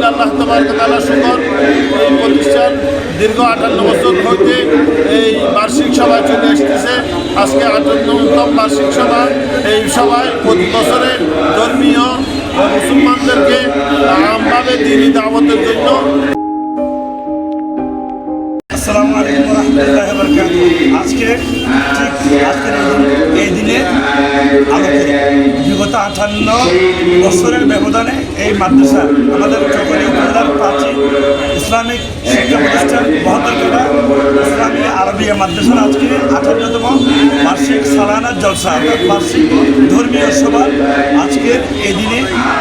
আলহামদুলিল্লাহ আল্লাহ তালা শুকর এই প্রতিষ্ঠান দীর্ঘ আটান্ন বছর হইতে এই বার্ষিক সভায় চলে এসতেছে আজকে আটান্নতম বার্ষিক সভা। এই সভায় প্রতি বছরে ধর্মীয় মুসলমানদেরকে আমভাবে দিনই দাওয়াতের জন্য আসসালামু আলাইকুম রহমতুল্লাহ বরকাত আজকে ঠিক আজকের এই দিনে আলোচনা বিগত আঠান্ন বছরের ব্যবধানে এই মাদ্রাসা আমাদের চকরি উপজেলার প্রাচীন ইসলামিক শিক্ষা প্রতিষ্ঠান বহদ্দরকাটা ইসলামী আরবিয়া মাদ্রাসার আজকে আঠান্নতম বার্ষিক সালানা জলসা, অর্থাৎ বার্ষিক ধর্মীয় সভা। আজকের এই দিনে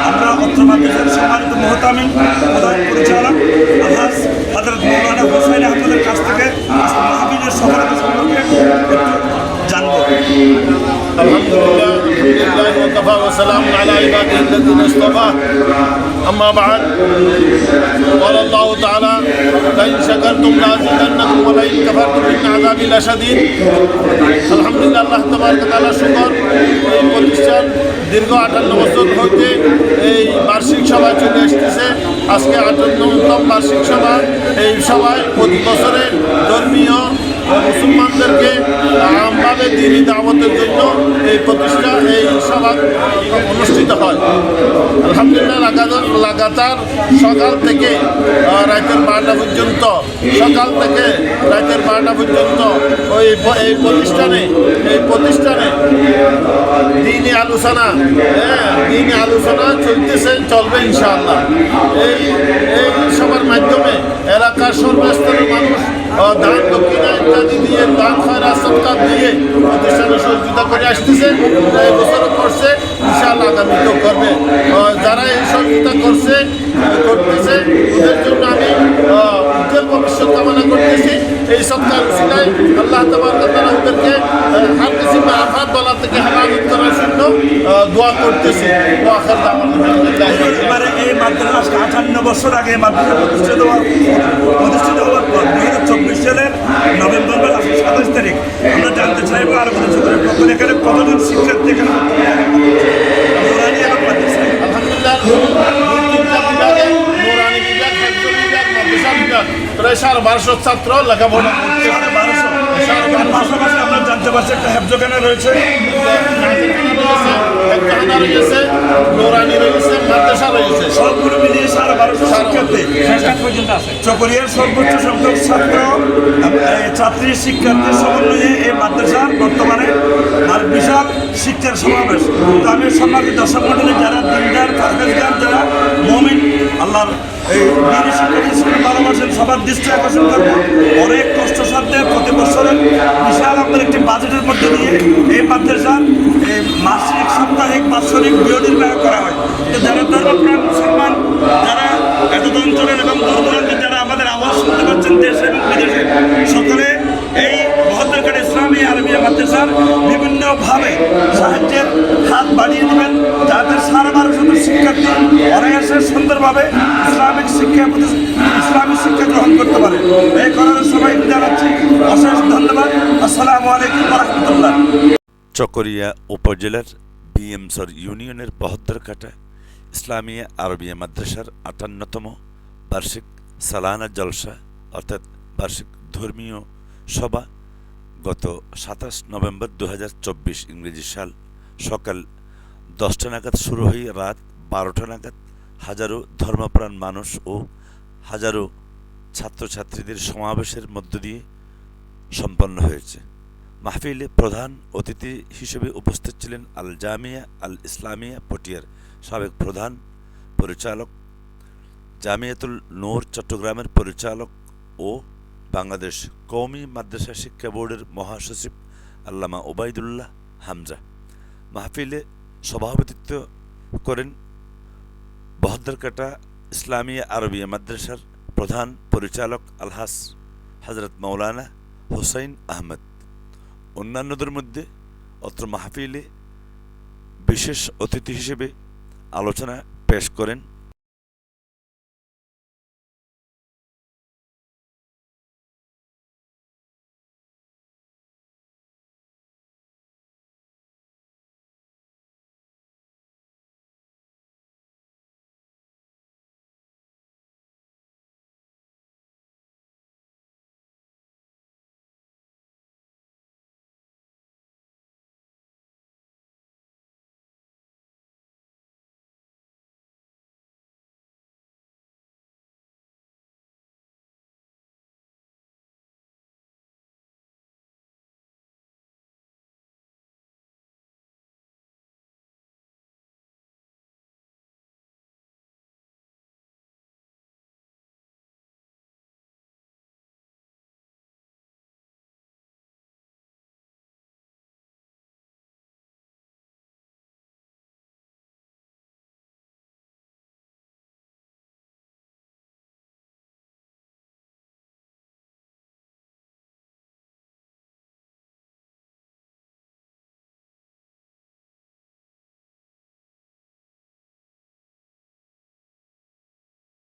আমরা অত্র মাদ্রাসার সম্মানিত মহতামিম وسلام على عباده الذين اصطفى أما بعد قال الله تعالى لئن شكرتم لأزيدنكم ولئن كفرتم إن عذابي لشديد الحمد لله আল্লাহ তাবারক তাআলা শুকর এই প্রতিষ্ঠান দীর্ঘ আটান্ন বছর হইতে এই বার্ষিক সভায় চলে এসতেছে আজকে আটান্নতম বার্ষিক সভা এই সভায় প্রতি বছরে ধর্মীয় ও মুসলমানদেরকে আমভাবে দিনই দাওয়াতের জন্য এই প্রতিষ্ঠা, এই সভা অনুষ্ঠিত হয়। আলহামদুলিল্লাহ, লাগাতার লাগাতার সকাল থেকে রাতের বারোটা পর্যন্ত, সকাল থেকে রাতের বারোটা পর্যন্ত ওই এই প্রতিষ্ঠানে এই প্রতিষ্ঠানে দিনই আলোচনা হ্যাঁ দিনই আলোচনা চলতেছে, চলবে ইনশাআল্লাহ। এই এই সবার মাধ্যমে এলাকার সর্বস্তরের মানুষ দান দক্ষিণা ইত্যাদি দিয়ে, দান খয়রা সৎকার দিয়ে প্রতিষ্ঠানে সহযোগিতা করে আসতেছে বছরও করছে, ইনশাআল্লাহ আগামীতেও করবে। যারা এই সহযোগিতা করছে, করতেছে, ওদের জন্য আমি উজ্জ্বল ভবিষ্যৎ কামনা করতেছি। এই সৎকার উসিলায় আল্লাহ তাবার তারা ওদেরকে হার কিছু আফাত বলা থেকে হেফাজত করার জন্য দোয়া করতেছি। এই মাদ্রাসা আটান্ন বছর আগে মাদ্রাসা প্রতিষ্ঠিত প্রতিষ্ঠিত হওয়ার পর দুই হাজার চব্বিশ সালের নভেম্বর মাস সাতাশ তারিখ আমরা জানতে চাইব আরও করে কখন এখানে কতজন শিক্ষার্থী এখানে প্রায় সাড়ে বারোশো ছাত্র লেখাপড়া সাড়ে বারোশো। সাড়ে পাশাপাশি আমরা পাচ্ছি একটা হেফজোখানে রয়েছে। সবগুলো মিলিয়ে সাড়ে বারোশো শিক্ষার্থী চকরিয়ার সর্বোচ্চ সংখ্যক ছাত্র ছাত্রী শিক্ষার্থীর সমন্বয়ে এই মাদ্রাসার বর্তমানে আর বিশাল শিক্ষার সমাবেশ। তো আমি সম্মানিত দর্শক যারা দিনদার পারভেজগার যারা মমিন, আল্লাহর এই দিনী ভালোবাসেন, সবার দৃষ্টি আকর্ষণ করব। অনেক কষ্ট সাধ্যে প্রতি বছরের বিশাল আমাদের একটি বাজেটের মধ্যে দিয়ে এই মাদ্রাসার এই মাসিক, সাপ্তাহিক, বাৎসরিক বিয় নির্বাহ করা হয় তো যারা ধর্মপ্রাণ মুসলমান যারা এত অঞ্চলের এবং দূর দূরান্তে যারা আমাদের আওয়াজ শুনতে পাচ্ছেন দেশে এবং বিদেশে সকলে এই বহদ্দরকার ইসলামী মাদ্রাসার বিভিন্নভাবে সাহায্যের হাত বাড়িয়ে দেবেন। যাতে সারা বারোশত শিক্ষার্থী অনায়াসে সুন্দরভাবে ইসলামিক শিক্ষা ইসলামিক শিক্ষা গ্রহণ করতে পারে। এই করার সবাই জানাচ্ছি অশেষ ধন্যবাদ। আসসালামু আলাইকুম রহমতুল্লাহ। চকরিয়া উপজেলার বিএমসর ইউনিয়নের বহদ্দরকাটা ইসলামিয়া আরবিয়া মাদ্রাসার আটান্নতম বার্ষিক সালানা জলসা, অর্থাৎ বার্ষিক ধর্মীয় সভা গত সাতাশ নভেম্বর দু হাজার চব্বিশ ইংরেজি সাল সকাল দশটা নাগাদ শুরু হয়ে রাত বারোটা নাগাদ হাজারো ধর্মপ্রাণ মানুষ ও হাজারো ছাত্রছাত্রীদের সমাবেশের মধ্য দিয়ে সম্পন্ন হয়েছে। মাহফিলে প্রধান অতিথি হিসেবে উপস্থিত ছিলেন আল জামিয়া, আল ইসলামিয়া পটিয়ার সাবেক প্রধান পরিচালক, জামিয়াতুল নূর চট্টগ্রামের পরিচালক ও বাংলাদেশ কৌমি মাদ্রাসা শিক্ষা বোর্ডের মহাসচিব আল্লামা ওবায়দুল্লাহ হামজা। মাহফিলে সভাপতিত্ব করেন বহদ্দরকাটা ইসলামিয়া আরবিয়া মাদ্রাসার প্রধান পরিচালক আলহাস হজরত মৌলানা হুসাইন আহমদ। অন্যান্যদের মধ্যে অত্র মাহফিলে বিশেষ অতিথি হিসেবে আলোচনা পেশ করেন